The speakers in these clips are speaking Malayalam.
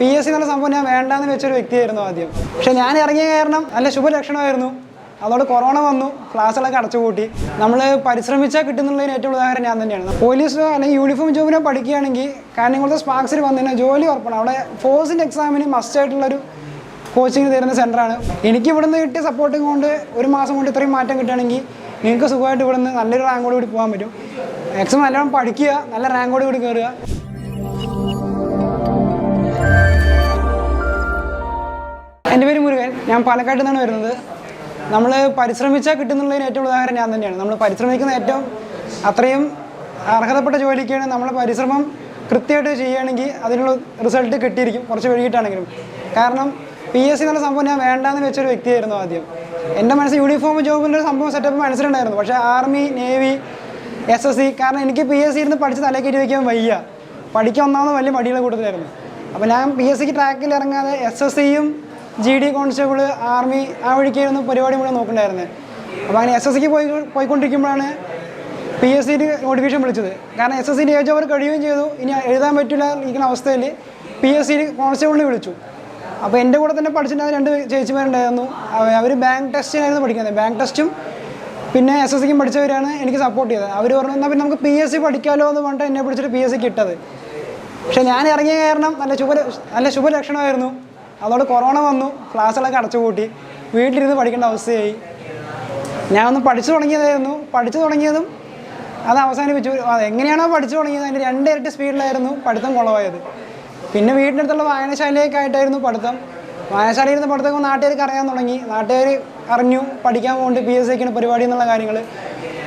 പി എസ് സി എന്നുള്ള സംഭവം ഞാൻ വേണ്ടാന്ന് വെച്ചൊരു വ്യക്തിയായിരുന്നു ആദ്യം. പക്ഷെ ഞാൻ ഇറങ്ങിയ കാരണം നല്ല ശുഭലക്ഷണമായിരുന്നു. അതോടെ കൊറോണ വന്നു ക്ലാസ്സുകളൊക്കെ അടച്ചുപൂട്ടി. നമ്മൾ പരിശ്രമിച്ചാൽ കിട്ടുന്നുള്ളതിന് ഏറ്റവും ഉദാഹരണം ഞാൻ തന്നെയാണ്. പോലീസോ അല്ലെങ്കിൽ യൂണിഫോം ജോബിനോ പഠിക്കുകയാണെങ്കിൽ കാരണം ഇങ്ങോട്ട് സ്പാർക്സിൽ വന്നു ജോലി ഉറപ്പാണ്. അവിടെ ഫോഴ്സിന്റെ എക്സാമിന് മസ്റ്റ് ആയിട്ടുള്ളൊരു കോച്ചിങ് തരുന്ന സെന്ററാണ് എനിക്ക് ഇവിടുന്ന് കിട്ടിയ സപ്പോർട്ടും കൊണ്ട് ഒരു മാസം കൊണ്ട് ഇത്രയും മാറ്റം കിട്ടുകയാണെങ്കിൽ നിങ്ങൾക്ക് സുഖമായിട്ട് ഇവിടുന്ന് നല്ലൊരു റാങ്കോട് കൂടി പോകാൻ പറ്റും. എക്സാം നല്ലോണം പഠിക്കുക നല്ല റാങ്കോട് കൂടി കയറുക എന്റെ പേര് മുരുകൻ. ഞാൻ പാലക്കാട്ടിൽ നിന്നാണ് വരുന്നത്. നമ്മൾ പരിശ്രമിച്ചാൽ കിട്ടുന്നുള്ളതിന് ഏറ്റവും ഉദാഹരണം ഞാൻ തന്നെയാണ്. നമ്മൾ പരിശ്രമിക്കുന്ന ഏറ്റവും അത്രയും അർഹതപ്പെട്ട ജോലിക്കാണ് നമ്മളെ പരിശ്രമം കൃത്യമായിട്ട് ചെയ്യുകയാണെങ്കിൽ അതിനുള്ള റിസൾട്ട് കിട്ടിയിരിക്കും. കുറച്ച് വൈകിട്ടാണെങ്കിലും. കാരണം പി എസ് സി എന്നുള്ള സംഭവം ഞാൻ വേണ്ടാന്ന് വെച്ചൊരു വ്യക്തിയായിരുന്നു ആദ്യം. എന്റെ മനസ്സിൽ യൂണിഫോം ജോബിന്റെ ഒരു സംഭവം സെറ്റപ്പ് മനസ്സിലുണ്ടായിരുന്നു. പക്ഷേ army navy S S C കാരണം എനിക്ക് പി എസ് സി ഇരുന്ന് പഠിച്ച് തലേ കയറ്റി വയ്ക്കാൻ വയ്യ. പഠിക്കാൻ ഒന്നാമത് വലിയ മടിയുള്ള കൂട്ടത്തിലായിരുന്നു. അപ്പോൾ ഞാൻ പി എസ് സിക്ക് ട്രാക്കിൽ ഇറങ്ങാതെ എസ് എസ് സിയും ജി ഡി കോൺസ്റ്റബിൾ ആർമി ആ വഴിക്കായിരുന്നു പരിപാടി മുഴുവൻ നോക്കണ്ടായിരുന്നത് അപ്പോൾ അങ്ങനെ എസ് എസ് സിക്ക് പോയി പോയിക്കൊണ്ടിരിക്കുമ്പോഴാണ് പി എസ് സിന് നോട്ടിഫിക്കേഷൻ വിളിച്ചത്. കാരണം എസ് എസ് സിന്റെ ഏജ് അവർ കഴിയുകയും ചെയ്തു. ഇനി എഴുതാൻ പറ്റില്ല ഇരിക്കുന്ന അവസ്ഥയിൽ പി എസ് സിയിൽ കോൺസ്റ്റബിളിനെ വിളിച്ചു. അപ്പോൾ എന്റെ കൂടെ തന്നെ പഠിച്ചിട്ടുണ്ടായിരുന്ന രണ്ട് ചേച്ചിമാരുണ്ടായിരുന്നു. അവർ ബാങ്ക് ടെസ്റ്റിനായിരുന്നു പഠിക്കുന്നത്. ബാങ്ക് ടെസ്റ്റും പിന്നെ എസ് എസ് സിക്കും പഠിച്ചവരാണ് എനിക്ക് സപ്പോർട്ട് ചെയ്തത്. അവർ പറഞ്ഞു എന്നാൽ പിന്നെ നമുക്ക് പി എസ് സി പഠിക്കാമല്ലോ എന്ന് പറഞ്ഞിട്ട് എന്നെ പിടിച്ചിട്ട് പി എസ് സിക്ക് ഇട്ടത്. പക്ഷേ ഞാൻ ഇറങ്ങിയ കാരണം നല്ല ശുഭ നല്ല ശുഭലക്ഷണമായിരുന്നു. അതോടെ കൊറോണ വന്നു ക്ലാസ്സുകളൊക്കെ അടച്ചുപൂട്ടി. വീട്ടിലിരുന്ന് പഠിക്കേണ്ട അവസ്ഥയായി. ഞാനൊന്ന് പഠിച്ചു തുടങ്ങിയതായിരുന്നു. പഠിച്ചു തുടങ്ങിയതും അത് അവസാനിപ്പിച്ചു. എങ്ങനെയാണോ പഠിച്ചു തുടങ്ങിയത് അതിന്റെ രണ്ട് ഇരട്ടി സ്പീഡിലായിരുന്നു പഠിത്തം കുളമായത് പിന്നെ വീടിനടുത്തുള്ള വായനശാലയൊക്കെയായിട്ടായിരുന്നു പഠിത്തം. വായനശാലയിൽ ഇരുന്ന് പഠിത്തം നാട്ടുകാർക്ക് അറിയാൻ തുടങ്ങി. നാട്ടുകാർ അറിഞ്ഞു പഠിക്കാൻ പോകുന്നുണ്ട് പി എസ് സിക്കാണ് പരിപാടി എന്നുള്ള കാര്യങ്ങൾ.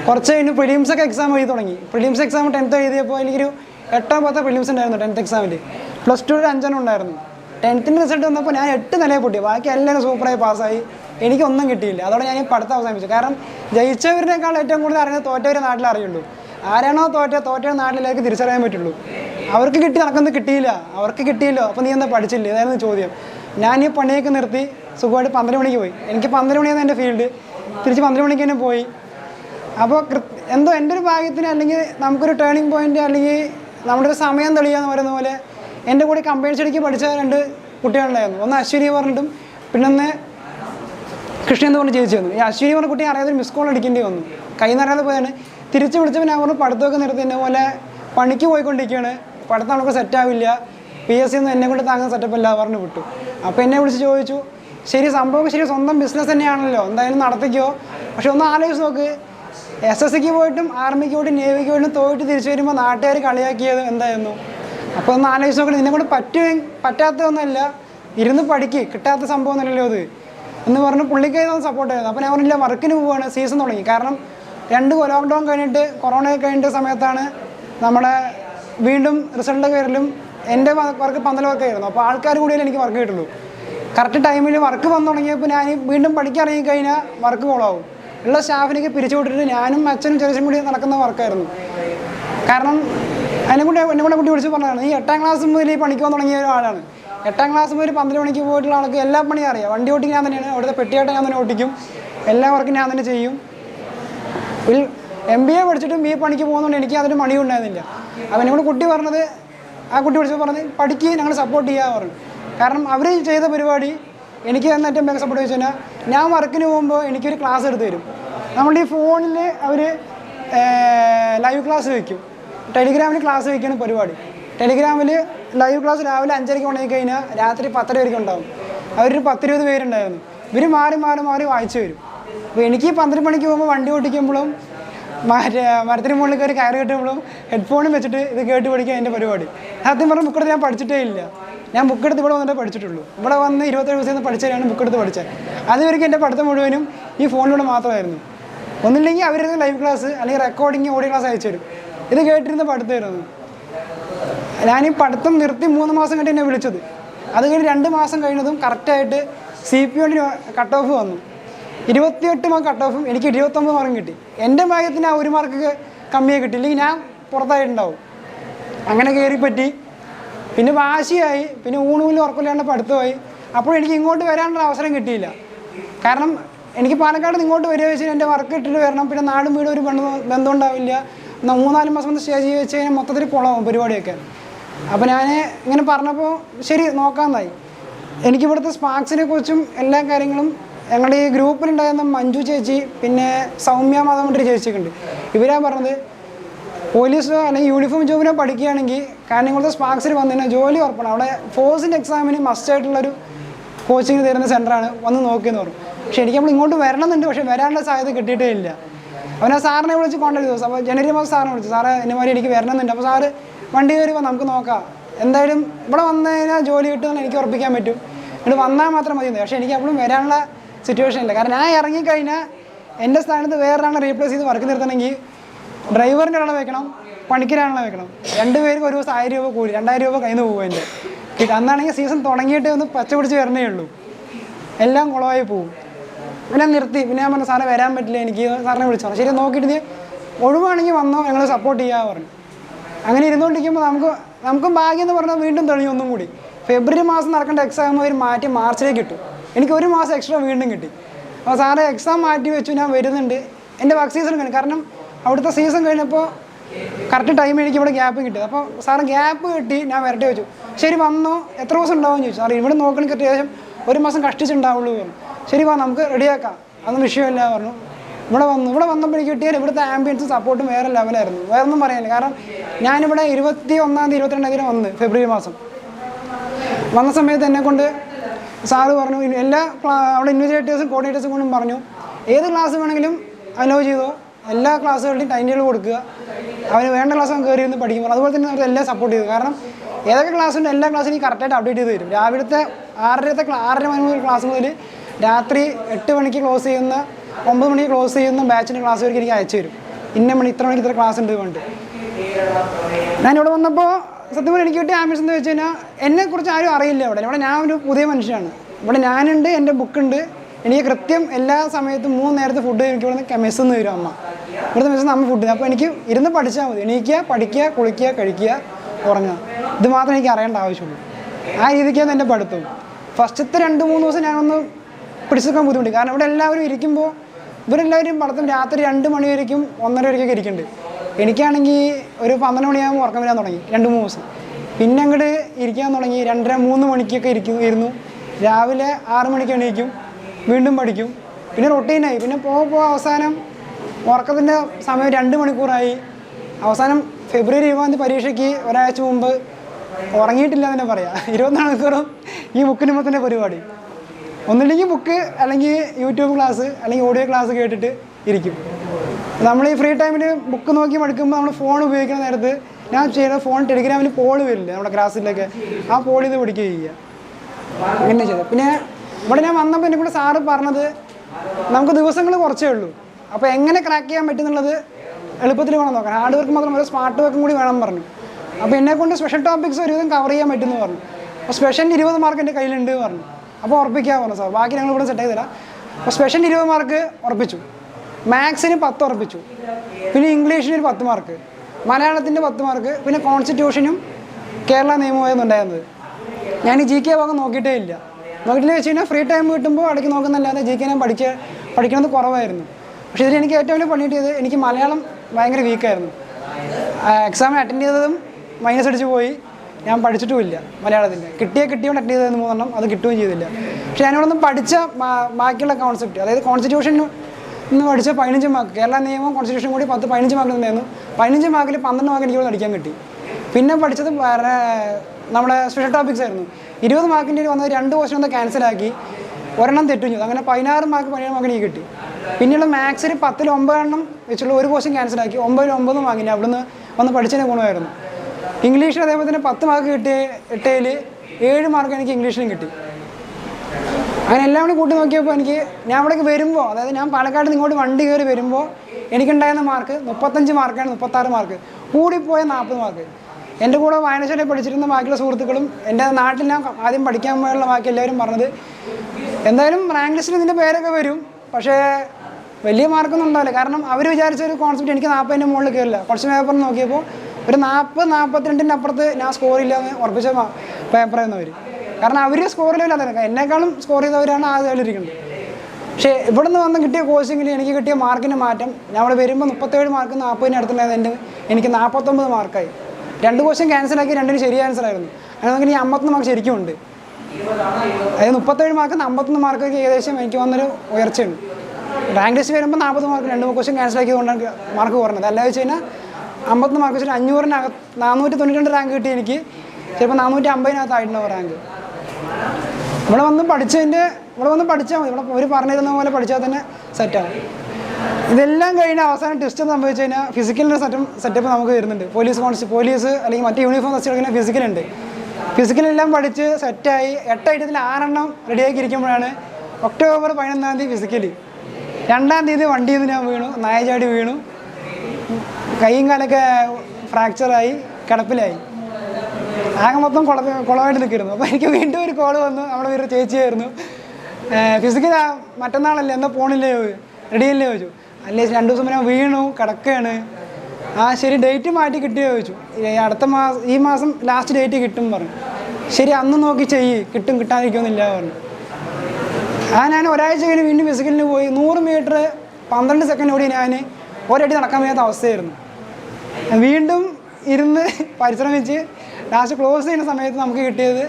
കുറച്ച് കഴിഞ്ഞ് പ്രിലിംസൊക്കെ എക്സാം എഴുതി തുടങ്ങി. പ്രിലിംസ് എക്സാം ടെൻത്ത് എഴുതിയപ്പോൾ എനിക്കൊരു എട്ടോ പത്തോ പ്രിലിംസ് ഉണ്ടായിരുന്നു ടെൻത്ത് എക്സാമിൽ പ്ലസ് ടു ഒരു അഞ്ചെണ്ണം ഉണ്ടായിരുന്നു. ടെൻത്തിന്റെ റിസൾട്ട് വന്നപ്പോൾ ഞാൻ എട്ട് നിലയെ പൊട്ടി. ബാക്കി എല്ലാവരും സൂപ്പറായി പാസ്സായി. എനിക്കൊന്നും കിട്ടിയില്ല. അതോടെ ഞാൻ പഠിത്തം അവസാനിപ്പിച്ചു. കാരണം ജയിച്ചവരിനേക്കാൾ ഏറ്റവും കൂടുതൽ അറിയുന്നത് തോറ്റവരെ നാട്ടിൽ അറിയുള്ളൂ. ആരാണോ തോറ്റ തോറ്റ നാട്ടിലേക്ക് തിരിച്ചറിയാൻ പറ്റുള്ളൂ. അവർക്ക് കിട്ടി നടക്കുന്നത് കിട്ടിയില്ല. അവർക്ക് കിട്ടിയില്ലോ. അപ്പോൾ നീ എന്താ പഠിച്ചില്ല? ഇതായിരുന്നു ചോദ്യം. ഞാൻ ഈ പണിയൊക്കെ നിർത്തി സുഖമായിട്ട് പന്ത്രണ്ട് മണിക്ക് പോയി. എനിക്ക് പന്ത്രണ്ട് മണിയാണ് എന്റെ ഫീൽഡ്. തിരിച്ച് പന്ത്രണ്ട് മണിക്ക് തന്നെ പോയി. അപ്പോൾ എന്തോ എന്റെ ഒരു ഭാഗ്യത്തിന് അല്ലെങ്കിൽ നമുക്കൊരു ടേണിംഗ് പോയിന്റ് അല്ലെങ്കിൽ നമ്മുടെ ഒരു സമയം തെളിയാന്ന് പറയുന്ന പോലെ എന്റെ കൂടെ കമ്പൈൻ സ്റ്റഡിക്ക് പഠിച്ച രണ്ട് കുട്ടികളുണ്ടായിരുന്നു. ഒന്ന് അശ്വിനി പറഞ്ഞിട്ടും പിന്നെ ഒന്ന് കൃഷ്ണൻ എന്ന് പറഞ്ഞ് ചേച്ചി വന്നു. ഈ അശ്വിനി പറഞ്ഞ കുട്ടി അറിയാതെ മിസ് കോൾ അടിക്കേണ്ടി വന്നു. കൈ നിറയാതെ പോയാണ് തിരിച്ച് വിളിച്ചപ്പോൾ ഞാൻ പറഞ്ഞു പഠിത്തമൊക്കെ നിർത്തി. എന്നെ പോലെ പണിക്ക് പോയിക്കൊണ്ടിരിക്കുകയാണ് പഠിത്തം നമുക്ക് സെറ്റ് ആവില്ല. പി എസ് സി ഒന്നും എന്നെ കൊണ്ട് താങ്ങുന്ന സെറ്റപ്പ് അല്ല പറഞ്ഞു വിട്ടു. അപ്പോൾ എന്നെ വിളിച്ച് ചോദിച്ചു ശരി സംഭവം ശരി സ്വന്തം ബിസിനസ് തന്നെയാണല്ലോ. എന്തായാലും നടത്തിക്കോ. പക്ഷെ ഒന്ന് ആലോചിച്ച് നോക്ക്. എസ് എസ് സിക്ക് പോയിട്ടും ആർമിക്ക് പോയിട്ടും നേവിക്ക് പോയിട്ടും തോയിട്ട് തിരിച്ചു വരുമ്പോൾ നാട്ടുകാർ കളിയാക്കിയത് എന്തായിരുന്നു? അപ്പോൾ ഒന്ന് ആലോചിച്ച് നോക്കണം നിന്നെ കൊണ്ട് പറ്റുമെ പറ്റാത്തതൊന്നുമല്ല. ഇരുന്ന് പഠിക്ക് കിട്ടാത്ത സംഭവം ഒന്നുമല്ലല്ലോ അത് എന്ന് പറഞ്ഞ് പുള്ളിക്ക് സപ്പോർട്ട് ചെയ്തത് അപ്പോൾ ഞാൻ പറഞ്ഞില്ല വർക്കിന് പോവുകയാണ് സീസൺ തുടങ്ങി. കാരണം രണ്ട് ലോക്ക്ഡൗൺ കഴിഞ്ഞിട്ട് കൊറോണ കഴിഞ്ഞ സമയത്താണ് നമ്മുടെ വീണ്ടും റിസൾട്ട് വരലും. എന്റെ വർക്ക് പന്തൽ വർക്ക് ആയിരുന്നു. അപ്പോൾ ആൾക്കാർ കൂടിയാലും എനിക്ക് വർക്ക് കിട്ടുള്ളൂ. കറക്റ്റ് ടൈമിൽ വർക്ക് വന്നു തുടങ്ങിയപ്പോൾ ഞാൻ വീണ്ടും പഠിക്കാൻ ഇറങ്ങി കഴിഞ്ഞാൽ വർക്ക് കോളാവും ഉള്ള സ്റ്റാഫിനൊക്കെ പിരിച്ചു വിട്ടിട്ട് ഞാനും അച്ഛനും ചെറിയ കൂടി നടക്കുന്ന വർക്കായിരുന്നു കാരണം അതിനെ കൂടെ എന്നെ കൂടെ കുട്ടി വിളിച്ച് പറഞ്ഞതാണ്. ഈ എട്ടാം ക്ലാസ് മുതൽ ഈ പണിക്ക് വന്ന് തുടങ്ങിയ ഒരാളാണ്. എട്ടാം ക്ലാസ് മുതൽ പന്ത്രണ്ട് മണിക്ക് പോയിട്ടുള്ള ആൾക്ക് എല്ലാ പണിയും അറിയാം. വണ്ടി ഓട്ടിക്ക് ഞാൻ തന്നെയാണ്. അവിടുത്തെ പെട്ടിയായിട്ട് ഞാൻ തന്നെ ഓട്ടിക്കും. എല്ലാ വർക്കും ഞാൻ തന്നെ ചെയ്യും. ഒരു എം ബി എ പഠിച്ചിട്ടും ഈ പണിക്ക് പോകുന്നതുകൊണ്ട് എനിക്ക് അതിന് മണി ഉണ്ടായിരുന്നില്ല. അപ്പം എന്നോട് കുട്ടി പറഞ്ഞത് ആ കുട്ടി വിളിച്ച് പറഞ്ഞ് പഠിക്കുക ഞങ്ങൾ സപ്പോർട്ട് ചെയ്യാൻ പറഞ്ഞു. കാരണം അവർ ചെയ്ത പരിപാടി എനിക്ക് തന്നെ ഏറ്റവും വേഗം സപ്പോർട്ട് ചോദിച്ചു കഴിഞ്ഞാൽ ഞാൻ വർക്കിന് പോകുമ്പോൾ എനിക്കൊരു ക്ലാസ് എടുത്ത് തരും. നമ്മുടെ ഈ ഫോണിൽ അവർ ലൈവ് ക്ലാസ് വയ്ക്കും ടെലിഗ്രാമിൽ ക്ലാസ് വയ്ക്കുകയാണ് പരിപാടി. ടെലിഗ്രാമിൽ ലൈവ് ക്ലാസ് രാവിലെ അഞ്ചരയ്ക്ക് ഉണങ്ങി കഴിഞ്ഞാൽ രാത്രി പത്തര വരെയ്ക്കും ഉണ്ടാവും. അവരൊരു പത്തിരുപത് പേരുണ്ടായിരുന്നു. ഇവർ മാറി മാറി മാറി വായിച്ചു വരും. അപ്പോൾ എനിക്ക് പന്ത്രണ്ട് മണിക്ക് പോകുമ്പോൾ വണ്ടി ഓടിക്കുമ്പോഴും മറ്റേ മരത്തിന് മുകളിൽ കയറി കയറി കെട്ടുമ്പോഴും ഹെഡ്ഫോണും വെച്ചിട്ട് ഇത് കേട്ട് പഠിക്കുക എന്റെ പരിപാടി. സത്യം പറഞ്ഞാൽ ബുക്കെടുത്ത് ഞാൻ പഠിച്ചിട്ടേ ഇല്ല. ഞാൻ ബുക്കെടുത്ത് ഇവിടെ വന്നിട്ടേ പഠിച്ചിട്ടുള്ളൂ. ഇവിടെ വന്ന് ഇരുപത്തേഴ് ദിവസം പഠിച്ചതിനാണ് ബുക്കെടുത്ത് പഠിച്ചത് അതുവരെയ്ക്ക് എന്റെ പഠിത്തം മുഴുവനും ഈ ഫോണിലൂടെ മാത്രമായിരുന്നു. ഒന്നില്ലെങ്കിൽ അവരുടെ ലൈവ് ക്ലാസ് അല്ലെങ്കിൽ റെക്കോർഡിങ് ഓഡിയോ ക്ലാസ് അയച്ചു തരും. ഇത് കേട്ടിരുന്ന പഠിത്തമായിരുന്നു ഞാൻ ഈ പഠിത്തം നിർത്തി മൂന്ന് മാസം കഴിഞ്ഞ് എന്നെ വിളിച്ചത്. അത് കഴിഞ്ഞ് രണ്ട് മാസം കഴിഞ്ഞതും കറക്റ്റായിട്ട് സി പി ഒണ്ടിന് കട്ട് ഓഫ് വന്നു. ഇരുപത്തിയെട്ട് മാർക്ക് കട്ട് ഓഫും എനിക്ക് ഇരുപത്തൊമ്പത് മാർക്കും കിട്ടി. എന്റെ ഭാഗ്യത്തിന് ആ ഒരു മാർക്ക് കമ്മിയായി കിട്ടി ഇല്ലെങ്കിൽ ഞാൻ പുറത്തായിട്ടുണ്ടാവും. അങ്ങനെ കയറിപ്പറ്റി. പിന്നെ വാശിയായി. പിന്നെ ഊണുമില്ല ഉറക്കില്ലാണ്ട് പഠിത്തമായി. അപ്പോൾ എനിക്ക് ഇങ്ങോട്ട് വരാനുള്ള അവസരം കിട്ടിയില്ല. കാരണം എനിക്ക് പാലക്കാട് ഇങ്ങോട്ട് വരിക വെച്ചാൽ എന്റെ വർക്ക് ഇട്ടിട്ട് വരണം. പിന്നെ നാടും വീടും ഒരു ബന്ധം ബന്ധം ഉണ്ടാവില്ല. മൂന്നാൽ മാസം വന്ന് സ്റ്റേ ചെയ്ത് വെച്ച് കഴിഞ്ഞാൽ മൊത്തത്തിൽ കുളമാവും പരിപാടിയൊക്കെ. അപ്പോൾ ഞാൻ ഇങ്ങനെ പറഞ്ഞപ്പോൾ ശരി നോക്കാമെന്നായി എനിക്കിവിടുത്തെ സ്പാർക്സിനെ കുറിച്ചും എല്ലാ കാര്യങ്ങളും ഞങ്ങളുടെ ഈ ഗ്രൂപ്പിലുണ്ടായിരുന്ന മഞ്ജു ചേച്ചി പിന്നെ സൗമ്യ മാതാമുണ്ടി ചേച്ചിയൊക്കെ ഉണ്ട് ഇവരാ പറഞ്ഞത് പോലീസോ അല്ലെങ്കിൽ യൂണിഫോം ജോബിനോ പഠിക്കുകയാണെങ്കിൽ കാരണം ഇങ്ങോട്ട് സ്പാർക്സിൽ വന്നു കഴിഞ്ഞാൽ ജോലി ഉറപ്പാണ്. അവിടെ ഫോഴ്സിന്റെ എക്സാമിന് മസ്റ്റ് ആയിട്ടുള്ളൊരു കോച്ചിങ് തരുന്ന സെന്ററാണ് വന്ന് നോക്കിയെന്ന് പറഞ്ഞു. പക്ഷേ എനിക്ക് നമ്മൾ ഇങ്ങോട്ട് വരണമെന്നുണ്ട്. പക്ഷേ വരാനുള്ള സാധ്യത കിട്ടിയിട്ടേ ഇല്ല. അവൻ ഞാൻ സാറിനെ വിളിച്ച് കോൺടാക്ട് ചെയ്തു. അപ്പോൾ ജനുവരി മാസം സാറിനെ വിളിച്ചു. സാറ് ഇനി മാതിരി എനിക്ക് വരണമെന്നുണ്ട്. അപ്പോൾ സാറ് വണ്ടി കയറി വാ, നമുക്ക് നോക്കാം. എന്തായാലും ഇവിടെ വന്നു കഴിഞ്ഞാൽ ജോലി കിട്ടുമെന്ന് എനിക്ക് ഉറപ്പിക്കാൻ പറ്റും. ഇവിടെ വന്നാൽ മാത്രം മതി പക്ഷേ എനിക്ക് അപ്പോഴും വരാനുള്ള സിറ്റുവേഷൻ ഇല്ല. കാരണം ഞാൻ ഇറങ്ങിക്കഴിഞ്ഞാൽ എന്റെ സ്ഥാനത്ത് വേറൊരാളെ റീപ്ലേസ് ചെയ്ത് വർക്ക് നിർത്തണമെങ്കിൽ ഡ്രൈവറിന്റെ ഒരാളെ വെക്കണം പണിക്കരാളെ വെക്കണം. രണ്ടുപേർക്ക് ഒരു ദിവസം ആയിരം രൂപ കൂടി രണ്ടായിരം രൂപ കയ്യിൽ നിന്ന് പോകും എന്റെ. അന്നാണെങ്കിൽ സീസൺ തുടങ്ങിയിട്ട് ഒന്ന് പച്ച പിടിച്ച് വരണേ ഉള്ളൂ. എല്ലാം കുളമായി പോകും പിന്നെ നിർത്തി. പിന്നെ ഞാൻ പറഞ്ഞു സാറേ വരാൻ പറ്റില്ല. എനിക്ക് സാറിനെ വിളിച്ചു. പറഞ്ഞു ശരി നോക്കിയിട്ട് നീ ഒഴിവാണെങ്കിൽ വന്നോ ഞങ്ങൾ സപ്പോർട്ട് ചെയ്യാമെന്ന് പറഞ്ഞു. അങ്ങനെ ഇരുന്നുകൊണ്ടിരിക്കുമ്പോൾ നമുക്ക് നമുക്കും ഭാഗ്യം എന്ന് പറഞ്ഞാൽ വീണ്ടും തെളിഞ്ഞു ഒന്നും കൂടി. ഫെബ്രുവരി മാസം നടക്കേണ്ട എക്സാം അവർ മാറ്റി മാർച്ചിലേക്ക് കിട്ടും എനിക്ക് ഒരു മാസം എക്സ്ട്രാ വീണ്ടും കിട്ടി. അപ്പോൾ സാറേ എക്സാം മാറ്റി വെച്ചു ഞാൻ വരുന്നുണ്ട്. എന്റെ വർക്ക് സീസൺ കഴിഞ്ഞു. കാരണം അവിടുത്തെ സീസൺ കഴിഞ്ഞപ്പോൾ കറക്റ്റ് ടൈം എനിക്ക് ഇവിടെ ഗ്യാപ്പ് കിട്ടി. അപ്പോൾ സാറ് ഗ്യാപ്പ് കിട്ടി ഞാൻ വരട്ടെ വെച്ചു. ശരി വന്നോ. എത്ര ദിവസം ഉണ്ടാവും? ചോദിച്ചു. സാർ ഇവിടെ നോക്കണമെങ്കിൽ അത്യാവശ്യം ഒരു മാസം കഷ്ടിച്ചുണ്ടാവുള്ളൂ പറഞ്ഞു ശരി വാ നമുക്ക് റെഡിയാക്കാം. അതൊന്നും വിഷയമില്ല പറഞ്ഞു. ഇവിടെ വന്നു. ഇവിടെ വന്നപ്പോഴേക്ക് കിട്ടിയാൽ ഇവിടുത്തെ ആംബിയൻസും സപ്പോർട്ടും വേറെ ലെവലായിരുന്നു വേറെ ഒന്നും പറയാനില്ല. കാരണം ഞാനിവിടെ ഇരുപത്തി ഒന്നാം തീയതി ഇരുപത്തിരണ്ടാം തീയതി വന്ന് ഫെബ്രുവരി മാസം. വന്ന സമയത്ത് എന്നെ കൊണ്ട് സാറ് പറഞ്ഞു എല്ലാ അവിടെ ഇൻവിജിലേറ്റേഴ്സും കോർഡിനേറ്റേഴ്സും കൊണ്ടും പറഞ്ഞു ഏത് ക്ലാസ് വേണമെങ്കിലും അലോ ചെയ്തോ എല്ലാ ക്ലാസ്സുകളുടെയും ടൈം ടേബിൾ കൊടുക്കുക. അവന് വേണ്ട ക്ലാസ് അവൻ കയറി ഇരുന്ന് പഠിക്കുമ്പോൾ അതുപോലെ തന്നെ അവർ എല്ലാം സപ്പോർട്ട് ചെയ്തു. കാരണം ഏതൊക്കെ ക്ലാസ് ഉണ്ട് എല്ലാ ക്ലാസ്സിനും കറക്റ്റായിട്ട് അപ്ഡേറ്റ് ചെയ്ത് തരും. രാവിലത്തെ ആറരത്തെ ആറര മണി മുതൽ ക്ലാസ് മുതൽ രാത്രി എട്ട് മണിക്ക് ക്ലോസ് ചെയ്യുന്ന ഒമ്പത് മണിക്ക് ക്ലോസ് ചെയ്യുന്ന ബാച്ചിന്റെ ക്ലാസ് വരെ എനിക്ക് അയച്ചു തരും. ഇന്ന മണി ഇത്ര മണിക്ക് ഇത്ര ക്ലാസ് ഉണ്ട് കൊണ്ട് ഞാൻ ഇവിടെ വന്നപ്പോൾ സത്യം പറഞ്ഞാൽ എനിക്ക് കിട്ടിയ ആംബിഷൻ എന്ന് വെച്ച് കഴിഞ്ഞാൽ എന്നെക്കുറിച്ച് ആരും അറിയില്ല ഇവിടെ. ഇവിടെ ഞാൻ ഒരു പുതിയ മനുഷ്യനാണ്. ഇവിടെ ഞാനുണ്ട് എന്റെ ബുക്കുണ്ട് എനിക്ക് കൃത്യം എല്ലാ സമയത്തും മൂന്ന് നേരത്തെ ഫുഡ് എനിക്ക് ഇവിടെ മെസ്സ് നിന്ന് വരും അമ്മ. ഇവിടുത്തെ മെസ്സ് അമ്മ ഫുഡ് അപ്പോൾ എനിക്ക് ഇരുന്ന് പഠിച്ചാൽ മതി. എണീക്കുക പഠിക്കുക കുളിക്കുക കഴിക്കുക ഉറങ്ങുക. ഇത് മാത്രമേ എനിക്ക് അറിയേണ്ട ആവശ്യമുള്ളൂ. ആ രീതിക്കാണ് എന്റെ പഠിത്തം. ഫസ്റ്റത്തെ രണ്ട് മൂന്ന് ദിവസം ഞാനൊന്ന് പിടിച്ചെടുക്കാൻ ബുദ്ധിമുട്ട്. കാരണം ഇവിടെ എല്ലാവരും ഇരിക്കുമ്പോൾ ഇവരെല്ലാവരും പടത്തും രാത്രി രണ്ട് മണി വരയ്ക്കും ഒന്നര വരയ്ക്കൊക്കെ ഇരിക്കുന്നുണ്ട് എനിക്കാണെങ്കിൽ ഒരു പന്ത്രണ്ട് മണിയാകുമ്പോൾ ഉറക്കം വരാൻ തുടങ്ങി രണ്ട് മൂന്ന് ദിവസം. പിന്നെ അങ്ങോട്ട് ഇരിക്കാൻ തുടങ്ങി രണ്ടര മൂന്ന് മണിക്കൊക്കെ ഇരിക്കും ഇരുന്നു. രാവിലെ ആറ് മണിക്ക് എണീക്കും വീണ്ടും പഠിക്കും. പിന്നെ റൊട്ടീനായി പിന്നെ പോകാൻ പോകാൻ അവസാനം ഉറക്കത്തിന്റെ സമയം രണ്ട് മണിക്കൂറായി. അവസാനം ഫെബ്രുവരി ഇരുപതാം തീയതി പരീക്ഷയ്ക്ക് ഒരാഴ്ച മുമ്പ് ഉറങ്ങിയിട്ടില്ല എന്ന് തന്നെ പറയാം. ഇരുപത്തിനാല് മണിക്കൂറും ഈ ബുക്കിന് മുമ്പ് തന്നെ പരിപാടി. ഒന്നില്ലെങ്കിൽ ബുക്ക് അല്ലെങ്കിൽ യൂട്യൂബ് ക്ലാസ് അല്ലെങ്കിൽ ഓഡിയോ ക്ലാസ് കേട്ടിട്ട് ഇരിക്കും. നമ്മൾ ഈ ഫ്രീ ടൈമിൽ ബുക്ക് നോക്കി മടുക്കുമ്പോൾ നമ്മൾ ഫോൺ ഉപയോഗിക്കുന്ന നേരത്ത് ഞാൻ ചെയ്ത ഫോൺ ടെലിഗ്രാമിൽ പോൾ വരില്ല നമ്മുടെ ക്ലാസ്സിലൊക്കെ ആ പോൾ ഇത് പിടിക്കുക ചെയ്യുക. അങ്ങനെ ചെയ്തത് പിന്നെ ഇവിടെ ഞാൻ വന്നപ്പോൾ എന്നെ കൂടെ സാറ് പറഞ്ഞത് നമുക്ക് ദിവസങ്ങൾ കുറച്ചേ ഉള്ളൂ. അപ്പോൾ എങ്ങനെ ക്രാക്ക് ചെയ്യാൻ പറ്റുന്നുള്ളത് എളുപ്പത്തിൽ വേണം നോക്കാം ഹാർഡ് വർക്ക് മാത്രം ഒരു സ്മാർട്ട് വർക്കും കൂടി വേണം പറഞ്ഞു. അപ്പോൾ എന്നെ കൊണ്ട് സ്പെഷ്യൽ ടോപ്പിക്സ് ഒരുവിധം കവർ ചെയ്യാൻ പറ്റുമെന്ന് പറഞ്ഞു. അപ്പോൾ സ്പെഷ്യൽ ഇരുപത് മാർക്ക് എന്റെ കയ്യിലുണ്ട് എന്ന് പറഞ്ഞു. അപ്പോൾ ഉറപ്പിക്കാൻ പറഞ്ഞു സാർ ബാക്കി ഞങ്ങൾ ഇവിടെ സെറ്റ് ചെയ്തില്ല അപ്പോൾ സ്പെഷ്യൽ ഇരുപത് മാർക്ക് ഉറപ്പിച്ചു. മാത്സിന് പത്ത് ഉറപ്പിച്ചു. പിന്നെ ഇംഗ്ലീഷിന് ഒരു പത്ത് മാർക്ക് മലയാളത്തിന്റെ പത്ത് മാർക്ക് പിന്നെ കോൺസ്റ്റിറ്റ്യൂഷനും കേരള നിയമമായിരുന്നു ഉണ്ടായിരുന്നത്. ഞാൻ ഈ ജി കെ ഭാഗം നോക്കിയിട്ടേ ഇല്ല. നോക്കിയിട്ടില്ല വെച്ച് കഴിഞ്ഞാൽ ഫ്രീ ടൈം കിട്ടുമ്പോൾ ഇടയ്ക്ക് നോക്കുന്നല്ലാതെ ജി കെ ഞാൻ പഠിച്ച പഠിക്കണത് കുറവായിരുന്നു. പക്ഷേ ഇതിൽ എനിക്ക് ഏറ്റവും വലിയ പണിയിട്ടത് എനിക്ക് മലയാളം ഭയങ്കര വീക്കായിരുന്നു എക്സാം അറ്റൻഡ് ചെയ്തതും മൈനസ് അടിച്ച് പോയി. ഞാൻ പഠിച്ചിട്ടുമില്ല മലയാളത്തിന്റെ. കിട്ടിയ കിട്ടിയോണ്ട് അറ്റൻഡ് ചെയ്തത് മൂന്നെണ്ണം അത് കിട്ടുകയും ചെയ്തില്ല. പക്ഷേ ഞാനിവിടെ നിന്ന് പഠിച്ച ബാക്കിയുള്ള കോൺസെപ്റ്റ് അതായത് കോൺസ്റ്റിറ്റ്യൂഷൻ ഇന്ന് പഠിച്ച പതിനഞ്ച് മാർക്ക് കേരള നിയമം കോൺസ്റ്റിറ്റ്യൂഷൻ കൂടി പത്ത് പതിനഞ്ച് മാർക്ക് തന്നെയായിരുന്നു. പതിനഞ്ച് മാർക്കിൽ പന്ത്രണ്ട് മാർക്ക് എനിക്ക് അടിക്കാൻ കിട്ടി. പിന്നെ പഠിച്ചത് നമ്മുടെ സ്പെഷ്യൽ ടോപ്പിക്സ് ആയിരുന്നു. ഇരുപത് മാർക്കിന്റെ വന്നത് രണ്ട് ക്വസ്റ്റൻ ഒന്ന് ക്യാൻസലാക്കി ഒരെണ്ണം തെറ്റുഞ്ഞു. അങ്ങനെ പതിനാറ് മാർക്ക് പതിനേഴ് മാർക്ക് എനിക്ക് കിട്ടി. പിന്നെയുള്ള മാത്സിൽ പത്തിൽ ഒമ്പതെണ്ണം വെച്ചുള്ള ഒരു ക്വസ്റ്റൻ ക്യാൻസലാക്കി ഒമ്പതിൽ ഒമ്പത് മാർക്കിന് അവിടുന്ന് വന്ന് പഠിച്ചതിന് ഗുണമായിരുന്നു. ഇംഗ്ലീഷിൽ അതേപോലെ തന്നെ പത്ത് മാർക്ക് കിട്ടിയ എട്ടയിൽ ഏഴ് മാർക്ക് എനിക്ക് ഇംഗ്ലീഷിലും കിട്ടി. അങ്ങനെ എല്ലാം കൂടി കൂട്ടി നോക്കിയപ്പോൾ എനിക്ക് ഞാൻ അവിടേക്ക് വരുമ്പോൾ അതായത് ഞാൻ പാലക്കാട് നിങ്ങോട്ട് വണ്ടി കയറി വരുമ്പോൾ എനിക്കുണ്ടായിരുന്ന മാർക്ക് മുപ്പത്തഞ്ച് മാർക്കാണ് മുപ്പത്താറ് മാർക്ക് കൂടിപ്പോയ നാൽപ്പത് മാർക്ക് എന്റെ കൂടെ വായനശാലയിൽ പഠിച്ചിരുന്ന ബാക്കിയുള്ള സുഹൃത്തുക്കളും എന്റെ നാട്ടിൽ ഞാൻ ആദ്യം പഠിക്കാൻ പോയുള്ള ബാക്കി എല്ലാവരും പറഞ്ഞത് എന്തായാലും റാങ്ക് ലിസ്റ്റിൽ നിന്റെ പേരൊക്കെ വരും പക്ഷേ വലിയ മാർക്കൊന്നും ഉണ്ടാവില്ല. കാരണം അവർ വിചാരിച്ച ഒരു കോൺസെപ്റ്റ് എനിക്ക് നാൽപ്പതിന്റെ മുകളിൽ കയറില്ല കുറച്ച് പേപ്പർ നോക്കിയപ്പോൾ ഒരു നാൽപ്പത് നാൽപ്പത്തിരണ്ടിന്റെ അപ്പുറത്ത് ഞാൻ സ്കോർ ഇല്ലാന്ന് ഉറപ്പിച്ച പേപ്പർ ചെയ്യുന്നവർ കാരണം അവർ സ്കോർ അതാണ്. എന്നെക്കാളും സ്കോർ ചെയ്തവരാണ് ആ ലെവലിരിക്കുന്നത് പക്ഷേ ഇവിടെ നിന്ന് വന്ന് കിട്ടിയ കോച്ചിങ്ങിൽ എനിക്ക് കിട്ടിയ മാർക്കിന് മാറ്റം. ഞാൻ അവിടെ വരുമ്പോൾ മുപ്പത്തേഴ് മാർക്ക് നാൽപ്പതിന് അടുത്തുണ്ടായത് എന്റെ എനിക്ക് നാൽപ്പത്തൊമ്പത് മാർക്കായി രണ്ട് ക്വസ്റ്റ്യൻ ക്യാൻസലാക്കി രണ്ടിന് ശരി ആൻസർ ആയിരുന്നു. അങ്ങനെ ഈ അമ്പത്തൊന്ന് മാർക്ക് ശരിക്കും ഉണ്ട്. അതായത് മുപ്പത്തേഴ് മാർക്ക് അമ്പത്തൊന്ന് മാർക്ക് ഏകദേശം എനിക്ക് വന്നൊരു ഉയർച്ചയുണ്ട്. റാങ്ക് ലിസ്റ്റ് വരുമ്പോൾ നാൽപ്പത് മാർക്ക് രണ്ട് ക്വസ്റ്റ്യൻ ക്യാൻസലാക്കിയതുകൊണ്ടാണ് മാർക്ക് കുറഞ്ഞത്. അല്ലാതെ വെച്ച് കഴിഞ്ഞാൽ അമ്പത്തൊന്ന് മാർക്ക് വെച്ചിട്ട് അഞ്ഞൂറിനകത്ത് നാനൂറ്റി തൊണ്ണൂറ്റി റാങ്ക് കിട്ടി എനിക്ക്. ചിലപ്പോൾ നാനൂറ്റി അമ്പതിനകത്തായിട്ടുണ്ടാവും റാങ്ക് ഇവിടെ വന്ന് പഠിച്ചതിന്റെ ഇവിടെ വന്ന് പഠിച്ചാൽ മതി. ഇവിടെ ഒരു പറഞ്ഞിരുന്ന പോലെ പഠിച്ചാൽ തന്നെ സെറ്റാവും ഇതെല്ലാം കഴിഞ്ഞ് അവസാനം ടെസ്റ്റ് സംഭവിച്ചു കഴിഞ്ഞാൽ ഫിസിക്കലിന്റെ സെറ്റപ്പ് സെറ്റപ്പ് നമുക്ക് വരുന്നുണ്ട്. പോലീസ് കോൺസ്റ്റ് പോലീസ് അല്ലെങ്കിൽ മറ്റ് യൂണിഫോം ടെസ്റ്റ് കളിക്കുന്ന ഫിസിക്കലുണ്ട് ഫിസിക്കലെല്ലാം പഠിച്ച് സെറ്റായി എട്ട് ഐറ്റത്തിൽ ആറെണ്ണം റെഡിയാക്കി ഇരിക്കുമ്പോഴാണ് ഒക്ടോബർ പതിനൊന്നാം തീയതി ഫിസിക്കലി രണ്ടാം തീയതി വണ്ടിയിൽ നിന്ന് ഞാൻ വീണു നായചാടി വീണു. കൈയും കാലൊക്കെ ഫ്രാക്ചറായി കിടപ്പിലായി. ആകെ മൊത്തം കുള കുളമായിട്ട് നിൽക്കുന്നു അപ്പോൾ എനിക്ക് വീണ്ടും ഒരു കോൾ വന്നു. നമ്മുടെ വീട്ടിൽ ചേച്ചിയായിരുന്നു ഫിസിക്കൽ മറ്റന്നാളല്ലേ എന്നാൽ പോണില്ലേ റെഡിയല്ലേ ചോദിച്ചു. അല്ലേ രണ്ട് ദിവസം മുന്നേ വീണു കിടക്കുകയാണ്. ആ ശരി ഡേറ്റ് മാറ്റി കിട്ടിയോ ചോദിച്ചു. അടുത്ത മാസം ഈ മാസം ലാസ്റ്റ് ഡേറ്റ് കിട്ടും പറഞ്ഞു. ശരി അന്ന് നോക്കി ചെയ്യ്. കിട്ടും കിട്ടാതിരിക്കുമെന്നില്ല പറഞ്ഞു. ആ ഞാൻ ഒരാഴ്ച കഴിഞ്ഞ് വീണ്ടും ഫിസിക്കലിന് പോയി. നൂറ് മീറ്റർ പന്ത്രണ്ട് സെക്കൻഡ് ഓടി ഞാൻ ഒരടി നടക്കാൻ വയ്യാത്ത അവസ്ഥയായിരുന്നു. വീണ്ടും ഇരുന്ന് പരിശ്രമിച്ച് ലാസ്റ്റ് ക്ലോസ് ചെയ്യുന്ന സമയത്ത് നമുക്ക് കിട്ടിയത്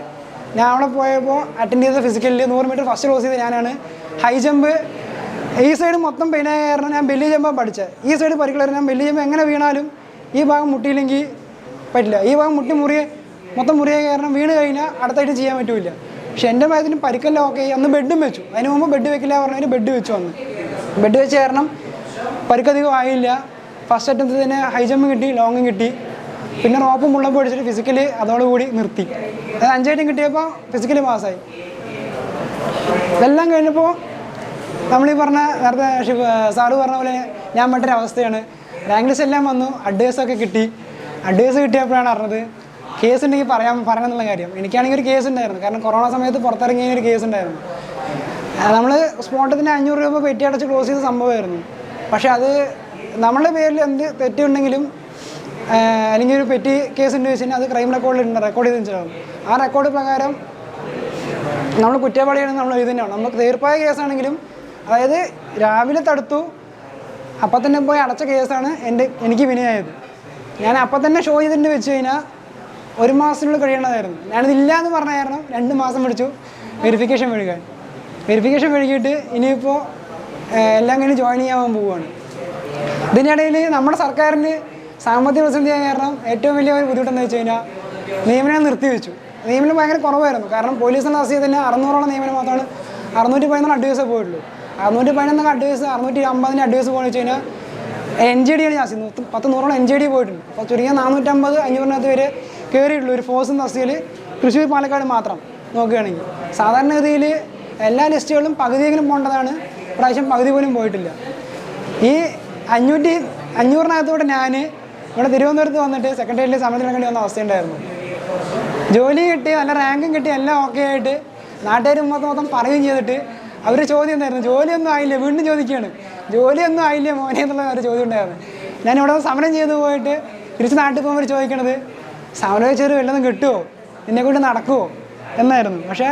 ഞാൻ അവിടെ പോയപ്പോൾ അറ്റൻഡ് ചെയ്ത ഫിസിക്കലിൽ നൂറ് മീറ്റർ ഫസ്റ്റ് ക്ലോസ് ചെയ്ത് ഞാനാണ്. ഹൈ ജമ്പ് ഈ സൈഡ് മൊത്തം പെയിനായ കാരണം ഞാൻ വലിയ ജമ്പാണ് പഠിച്ചത് ഈ സൈഡ് പരിക്കുള്ള ഞാൻ വലിയ ജമ്പ് എങ്ങനെ വീണാലും ഈ ഭാഗം മുട്ടിയില്ലെങ്കിൽ പറ്റില്ല. ഈ ഭാഗം മുട്ടി മുറിയെ മൊത്തം മുറിയ കാരണം വീണ് കഴിഞ്ഞാൽ അടുത്തായിട്ട് ചെയ്യാൻ പറ്റില്ല. പക്ഷെ എന്റെ ഭാഗത്തിന് പരിക്കല്ല ഓക്കെ അന്ന് ബെഡും വെച്ചു. അതിന് മുമ്പ് ബെഡ് വെക്കില്ല പറഞ്ഞതിന് ബെഡ് വെച്ചു അന്ന്. ബെഡ് വെച്ച് കാരണം പരിക്കധികം ആയില്ല. ഫസ്റ്റ് അറ്റംപ്റ്റ് തന്നെ ഹൈ ജമ്പ് കിട്ടി ലോങ്ങും കിട്ടി. പിന്നെ റോപ്പും മുള്ളം അടിച്ചിട്ട് ഫിസിക്കലി അതോടുകൂടി നിർത്തി. അത് അഞ്ചായിട്ടും കിട്ടിയപ്പോൾ ഫിസിക്കലി പാസ്സായി ഇതെല്ലാം കഴിഞ്ഞപ്പോൾ നമ്മൾ ഈ പറഞ്ഞ നേരത്തെ സാറ് പറഞ്ഞ പോലെ ഞാൻ പെട്ടൊരു അവസ്ഥയാണ്. റാങ്ക് എല്ലാം വന്നു അഡ്വൈസൊക്കെ കിട്ടി. അഡ്വൈസ് കിട്ടിയപ്പോഴാണ് അറിഞ്ഞത് കേസ് ഉണ്ടെങ്കിൽ പറയാൻ പറയണമെന്നുള്ള കാര്യം. എനിക്കാണെങ്കിൽ ഒരു കേസ് ഉണ്ടായിരുന്നു. കാരണം കൊറോണ സമയത്ത് പുറത്തിറങ്ങിയ ഒരു കേസ് ഉണ്ടായിരുന്നു. നമ്മൾ സ്പോട്ടത്തിന് അഞ്ഞൂറ് രൂപ പെറ്റി അടച്ച് ക്ലോസ് ചെയ്ത സംഭവമായിരുന്നു. പക്ഷേ അത് നമ്മളുടെ പേരിൽ എന്ത് തെറ്റുണ്ടെങ്കിലും അല്ലെങ്കിൽ ഒരു പെറ്റി കേസ് ഉണ്ട് വെച്ചാൽ അത് ക്രൈം റെക്കോർഡിൽ ഉണ്ട് റെക്കോർഡ് ചെയ്ത് വെച്ചിട്ടുണ്ടാവും. ആ റെക്കോർഡ് പ്രകാരം നമ്മൾ കുറ്റവാളിയാണെന്ന് നമ്മൾ എഴുതുന്നതാണ് നമുക്ക് തീർപ്പായ കേസാണെങ്കിലും അതായത് രാവിലെ തടുത്തു അപ്പം തന്നെ പോയി അടച്ച കേസാണ് എന്റെ എനിക്ക് വിനയായത്. ഞാൻ അപ്പം തന്നെ ഷോ ചെയ്തിട്ട് വെച്ച് കഴിഞ്ഞാൽ ഒരു മാസത്തിനുള്ളിൽ കഴിയേണ്ടതായിരുന്നു. ഞാനിതില്ല എന്ന് പറഞ്ഞ കാരണം രണ്ട് മാസം പിടിച്ചു വെരിഫിക്കേഷൻ മെഴുകാൻ വെരിഫിക്കേഷൻ മെഴുകിയിട്ട് ഇനിയിപ്പോൾ എല്ലാം കഴിഞ്ഞ് ജോയിൻ ചെയ്യാൻ പോവുകയാണ്. ഇതിനിടയിൽ നമ്മുടെ സർക്കാരിന് സാമ്പത്തിക പ്രതിസന്ധിയായ കാരണം ഏറ്റവും വലിയ ഒരു ബുദ്ധിമുട്ടെന്ന് വെച്ച് കഴിഞ്ഞാൽ നിയമനം നിർത്തിവെച്ചു നിയമനം ഭയങ്കര കുറവായിരുന്നു. കാരണം പോലീസിന്റെ അവസ്ഥയിൽ തന്നെ അറുന്നൂറോളം നിയമനം മാത്രമാണ് അറുന്നൂറ്റി പതിനൊന്ന് അഡ്വൈസേ പോയിട്ടുള്ളൂ. അറുന്നൂറ്റി പതിനൊന്ന് അഡ്വൈസ് അറുന്നൂറ്റി അമ്പതിന് അഡ്വൈസ് പോകുന്ന വെച്ച് കഴിഞ്ഞാൽ എൻ ജി ഡി ആണ് ജാസ്തി പത്ത് നൂറോളം എൻ ജി ഡി പോയിട്ടുണ്ട്. അപ്പോൾ ചുരുങ്ങിയ നാനൂറ്റമ്പത് അഞ്ഞൂറിനകത്ത് വരെ കയറിയിട്ടുള്ളൂ ഒരു ഫോഴ്സ് തസ്തിയിൽ തൃശ്ശൂർ പാലക്കാട് മാത്രം നോക്കുകയാണെങ്കിൽ സാധാരണഗതിയിൽ എല്ലാ ലിസ്റ്റുകളും പകുതിയെങ്കിലും പോകേണ്ടതാണ്. പ്രാവശ്യം പകുതി പോലും പോയിട്ടില്ല. ഈ അഞ്ഞൂറ്റി അഞ്ഞൂറിനകത്തൂടെ ഞാൻ ഇവിടെ തിരുവനന്തപുരത്ത് വന്നിട്ട് സെക്രട്ടേറിയറ്റിൽ വേണ്ടി വന്ന അവസ്ഥയുണ്ടായിരുന്നു. ജോലി കിട്ടി നല്ല റാങ്കും കിട്ടി എല്ലാം ഓക്കെ ആയിട്ട് നാട്ടുകാർ മൊത്തം മൊത്തം പറയുകയും ചെയ്തിട്ട് അവർ ചോദ്യം എന്തായിരുന്നു? ജോലിയൊന്നും ആയില്ല? വീണ്ടും ചോദിക്കുകയാണ്. ജോലിയൊന്നും ആയില്ല മോനെ എന്നുള്ള ഒരു ചോദ്യം ഉണ്ടായിരുന്നു. ഞാൻ ഇവിടെ സമരം ചെയ്തു പോയിട്ട് തിരിച്ച് നാട്ടിൽ പോകുമ്പോൾ ചോദിക്കണത് സമരം വെച്ചൊരു വല്ലതും കിട്ടുമോ നിന്നെ കൊണ്ട് നടക്കുമോ എന്നായിരുന്നു. പക്ഷേ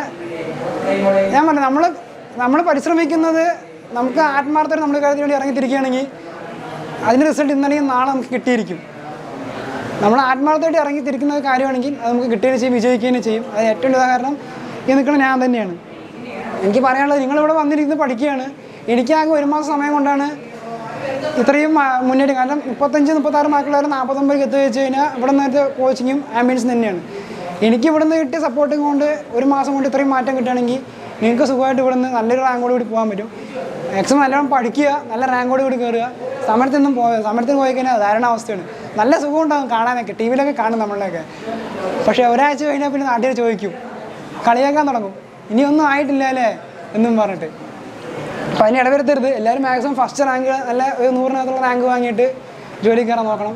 ഞാൻ പറഞ്ഞു നമ്മൾ നമ്മൾ പരിശ്രമിക്കുന്നത് നമുക്ക് ആത്മാർത്ഥമായിട്ട് നമ്മുടെ കാര്യത്തിന് വേണ്ടി ഇറങ്ങിത്തിരിക്കുകയാണെങ്കിൽ അതിന്റെ റിസൾട്ട് ഇന്നലെയും നാളെ നമുക്ക് കിട്ടിയിരിക്കും. നമ്മൾ ആത്മാർത്ഥമായിട്ട് ഇറങ്ങി തിരിക്കുന്ന കാര്യമാണെങ്കിൽ അത് നമുക്ക് കിട്ടുകയും ചെയ്യും വിജയിക്കുകയും ചെയ്യും. അത് ഏറ്റവും ഉദാഹരണം ഈ നിൽക്കുന്ന ഞാൻ തന്നെയാണ്. എനിക്ക് പറയാനുള്ളത് നിങ്ങളിവിടെ വന്നിരിക്കുന്നത് പഠിക്കുകയാണ്. എനിക്കാകെ ഒരു മാസം സമയം കൊണ്ടാണ് ഇത്രയും മുന്നേറ്റം. കാരണം മുപ്പത്തഞ്ച് മുപ്പത്താറ് മാർക്കുള്ളവർ നാൽപ്പത്തൊമ്പത് എത്തി വെച്ച് കഴിഞ്ഞാൽ ഇവിടെ നിന്നത്തെ കോച്ചിങ്ങും ആംബിയൻസും തന്നെയാണ്. എനിക്ക് ഇവിടെ നിന്ന് കിട്ടിയ സപ്പോർട്ടും കൊണ്ട് ഒരു മാസം കൊണ്ട് ഇത്രയും മാറ്റം കിട്ടുകയാണെങ്കിൽ നിങ്ങൾക്ക് സുഖമായിട്ട് ഇവിടുന്ന് നല്ലൊരു റാങ്കോട് കൂടി പോകാൻ പറ്റും. മാക്സിമം നല്ലോണം പഠിക്കുക നല്ല റാങ്കോട് കൂടി കയറുക. സമരത്തൊന്നും പോയ സമരത്തിന് പോയി കഴിഞ്ഞാൽ ധാരണ അവസ്ഥയാണ് നല്ല സുഖം ഉണ്ടാകും കാണാനൊക്കെ ടി വിയിലൊക്കെ കാണും നമ്മളെയൊക്കെ. പക്ഷേ ഒരാഴ്ച കഴിഞ്ഞാൽ പിന്നെ നാട്ടിൽ ചോദിക്കും കളിയാക്കാൻ തുടങ്ങും. ഇനിയൊന്നും ആയിട്ടില്ല അല്ലേ എന്നും പറഞ്ഞിട്ട്. അപ്പോൾ അതിന് ഇടവരുത്തരുത് എല്ലാവരും മാക്സിമം ഫസ്റ്റ് റാങ്ക് നല്ല ഒരു നൂറിനകത്തുള്ള റാങ്ക് വാങ്ങിയിട്ട് ജോലി കയറാൻ നോക്കണം.